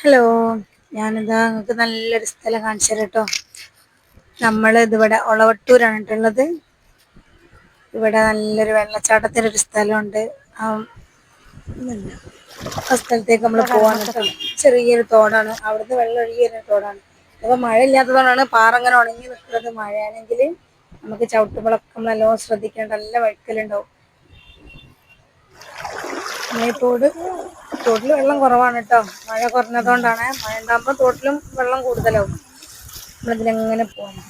Hello ഞാനിതാ നിങ്ങൾക്ക് നല്ലൊരു സ്ഥലം കാണിച്ചു തരാം കേട്ടോ നമ്മൾ ഇതിവിടെ ഒളവട്ടൂരാണ് ഇട്ടുള്ളത് ഇവിടെ നല്ലൊരു വെള്ളച്ചാട്ടത്തിന്റെ ഒരു സ്ഥലമുണ്ട്. ആ സ്ഥലത്തേക്ക് നമ്മൾ പോകാൻ കേട്ടോ ചെറിയൊരു തോടാണ്. അവിടുന്ന് വെള്ളം ഒഴുകി വരുന്ന തോടാണ്. അപ്പോൾ മഴ ഇല്ലാത്തതുകൊണ്ടാണ് പാറ അങ്ങനെ ഉണങ്ങി നിൽക്കുന്നത്. മഴയാണെങ്കിൽ നമുക്ക് ചവിട്ടുമ്പോഴൊക്കെ നമ്മൾ നല്ലോണം ശ്രദ്ധിക്കേണ്ട നല്ല വഴുക്കലുണ്ടാവും. തോട് തോട്ടിൽ വെള്ളം കുറവാണ് കേട്ടോ മഴ കുറഞ്ഞതുകൊണ്ടാണ്. മഴ ഉണ്ടാകുമ്പോൾ തോട്ടിലും വെള്ളം കൂടുതലാവും. നമ്മളിതിലെങ്ങനെ പോകണം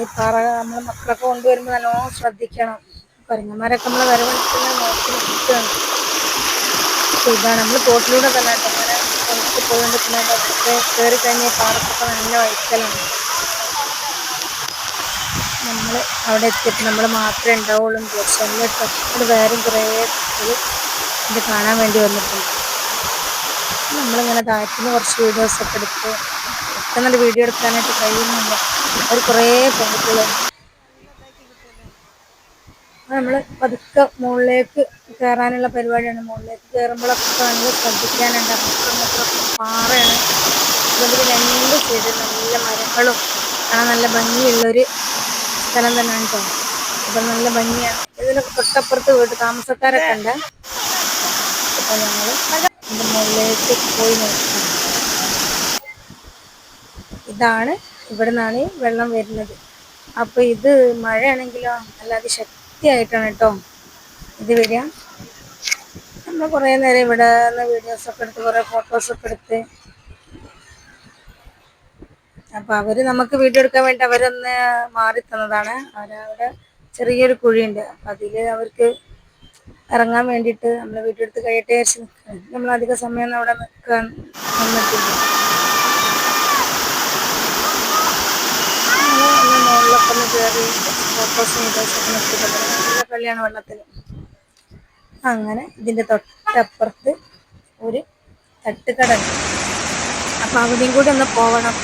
ഈ പാറ നമ്മൾ മക്കളൊക്കെ കൊണ്ടുവരുമ്പോൾ നല്ലോണം ശ്രദ്ധിക്കണം. കുരങ്ങന്മാരൊക്കെ നമ്മൾ വരവഴിക്കുന്ന നോക്കി ഇതാണ് നമ്മൾ തോട്ടിലൂടെ തന്നെ കേട്ടോ അങ്ങനെ കയറി കഴിഞ്ഞാൽ പാറക്കൊക്കെ നല്ല വഴിക്കലാണ് നമ്മൾ അവിടെ എത്തിയിട്ട് നമ്മൾ മാത്രമേ ഉണ്ടാവുള്ളൂ അവിടെ വേറെയും കുറേ ഇത് കാണാൻ വേണ്ടി വന്നിട്ടുണ്ട്. നമ്മളിങ്ങനെ താഴ്ത്തുന്ന കുറച്ച് വീഡിയോസൊക്കെ എടുത്ത് പെട്ടെന്നൊരു വീഡിയോ എടുക്കാനായിട്ട് കഴിയുന്നില്ല. അവർ കുറേ പെൺകുട്ടികളുണ്ട് നമ്മൾ പതുക്കെ മുകളിലേക്ക് കയറാനുള്ള പരിപാടിയാണ്. മുകളിലേക്ക് കയറുമ്പോഴൊക്കെ നല്ല ശ്രദ്ധിക്കാനുണ്ട്. അപ്പുറമൊക്കെ പാറയാണ്. അതുപോലെ രണ്ട് സൈഡിൽ നല്ല മരങ്ങളും കാണാൻ നല്ല ഭംഗിയുള്ളൊരു സ്ഥലം തന്നെയാണ് കേട്ടോ അപ്പം നല്ല ഭംഗിയാണ്. ഇതിന് തൊട്ടപ്പുറത്ത് വീട്ട് താമസക്കാരൊക്കെ ഉണ്ട്. അപ്പോൾ ഞങ്ങൾ ഇതിന്റെ മുകളിലേക്ക് പോയി നോക്കാം. ഇതാണ് ഇവിടെ നിന്നാണ് വെള്ളം വരുന്നത്. അപ്പോൾ ഇത് മഴയാണെങ്കിലോ അല്ലാതെ ശക്തിയായിട്ടാണ് കേട്ടോ ഇത് വരിക. നമ്മൾ കുറേ നേരം ഇവിടെ നിന്ന് വീഡിയോസൊക്കെ എടുത്ത് കുറേ ഫോട്ടോസൊക്കെ എടുത്ത്. അപ്പൊ അവർ നമുക്ക് വീഡിയോ എടുക്കാൻ വേണ്ടി അവരൊന്ന് മാറി തന്നതാണ് അവരവിടെ ചെറിയൊരു കുഴിയുണ്ട്. അതിൽ അവർക്ക് ഇറങ്ങാൻ വേണ്ടിയിട്ട് നമ്മൾ വീട്ടിലെടുത്ത് കഴിയട്ടെ നമ്മൾ അധിക സമയം അവിടെ നിൽക്കാൻ നിന്നിട്ടില്ല. മുകളിലൊക്കെ ഒന്ന് കയറി ഫോട്ടോസും വീഡിയോസൊക്കെ നിർത്തിയിട്ടുണ്ട് നല്ല വെള്ളത്തിൽ അങ്ങനെ ഇതിന്റെ തൊട്ടപ്പുറത്ത് ഒരു തട്ടുകട ഉണ്ട്. അപ്പൊ അവിടെയും കൂടി ഒന്ന് പോകണം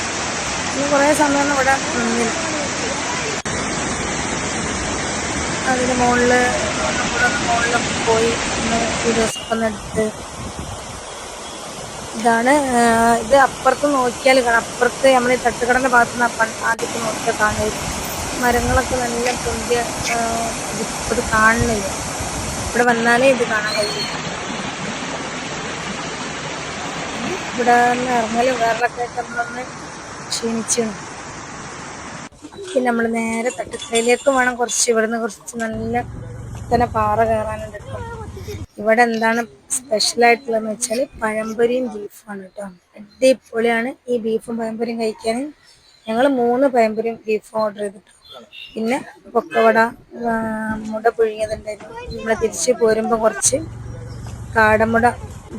ഇനി കുറേ സമയം ഇവിടെ നിന്നില്ല. അതിന് മുകളിൽ ഒന്ന് മുകളിലൊക്കെ പോയി ഒന്ന് വീഡിയോസൊക്കെ ഒന്ന് എടുത്ത്. ഇതാണ് ഇത് അപ്പുറത്ത് നോക്കിയാൽ കാണാം. അപ്പുറത്ത് നമ്മൾ ഈ തട്ടുകടന്റെ ഭാഗത്ത് നിന്ന് ആദ്യത്തെ നോക്കിയാൽ കാണുന്നത്. മരങ്ങളൊക്കെ നല്ല പൊന്തിയ ഇത് കാണുന്നില്ല. ഇവിടെ വന്നാലേ ഇത് കാണാൻ കഴിയും. ഇവിടെ നിന്ന് ഇറങ്ങലും വേറൊക്കെ നമ്മളൊന്ന് ക്ഷീണിച്ചു പിന്നെ നമ്മൾ നേരെ തട്ടുക്കയിലേക്ക് വേണം കുറച്ച്. ഇവിടുന്ന് കുറച്ച് നല്ല തന്നെ പാറ കയറാനുണ്ട് കേട്ടോ ഇവിടെ എന്താണ് സ്പെഷ്യലായിട്ടുള്ളതെന്ന് വെച്ചാൽ പഴംപൊരിയും ബീഫാണ് കേട്ടോ അടിപൊളിയാണ് ഈ ബീഫും പഴംപൊരിയും കഴിക്കാൻ. ഞങ്ങൾ മൂന്ന് പഴംപൊരിയും ബീഫും ഓർഡർ ചെയ്തിട്ടു പിന്നെ പൊക്കവട മുട പുഴുങ്ങിയതുണ്ടായിരുന്നു. നമ്മൾ തിരിച്ച് പോരുമ്പോൾ കുറച്ച് കാടമുട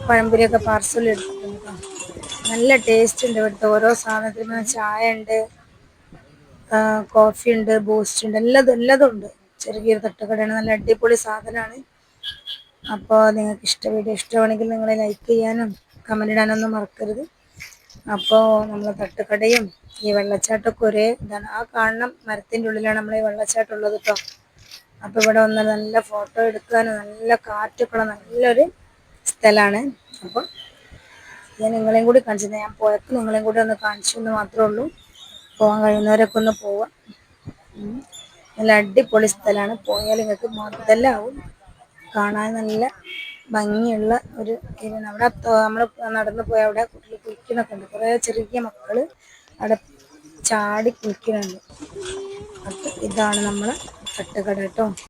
പഴംപൊരിയൊക്കെ പാർസൽ എടുത്തിട്ടുണ്ട് നല്ല ടേസ്റ്റ് ഉണ്ട് ഇവിടുത്തെ. ഓരോ സാധനത്തിനും ചായ ഉണ്ട് കോഫി ഉണ്ട് ബൂസ്റ്റ് ഉണ്ട് എല്ലാതും എല്ലാതും ഉണ്ട്. ചെറിയൊരു തട്ടുകടയാണ് നല്ല അടിപൊളി സാധനമാണ്. അപ്പോൾ നിങ്ങൾക്ക് ഇഷ്ട വീഡിയോ ഇഷ്ടമാണെങ്കിൽ നിങ്ങൾ ലൈക്ക് ചെയ്യാനും കമന്റ് ഇടാനൊന്നും മറക്കരുത്. അപ്പോൾ നമ്മൾ തട്ടുകടയും ഈ വെള്ളച്ചാട്ടമൊക്കെ ഒരേ ഇതാണ്. ആ കാണണം മരത്തിന്റെ ഉള്ളിലാണ് നമ്മൾ ഈ വെള്ളച്ചാട്ടം ഉള്ളത് കേട്ടോ അപ്പോൾ ഇവിടെ വന്ന് നല്ല ഫോട്ടോ എടുക്കാനും നല്ല കാറ്റൊക്കെ നല്ലൊരു സ്ഥലമാണ്. അപ്പോൾ ഞാൻ നിങ്ങളെയും കൂടി കാണിച്ചു ഞാൻ പോയപ്പോൾ നിങ്ങളെയും കൂടി ഒന്ന് കാണിച്ചു എന്ന് മാത്രമേ ഉള്ളൂ. പോകാൻ കഴിയുന്നവരൊക്കെ ഒന്ന് പോവാം. നല്ല അടിപൊളി സ്ഥലമാണ്. പോയാൽ നിങ്ങൾക്ക് മുതലാവും കാണാൻ നല്ല ഭംഗിയുള്ള ഒരു ഇതാണ്. അവിടെ നമ്മൾ നടന്നു പോയി അവിടെ കുട്ടികൾ കുളിക്കുന്നൊക്കെ ഉണ്ട്. കുറേ ചെറിയ മക്കൾ അവിടെ ചാടി കുളിക്കുന്നുണ്ട്. അപ്പം ഇതാണ് നമ്മൾ തട്ടുകട കേട്ടോ.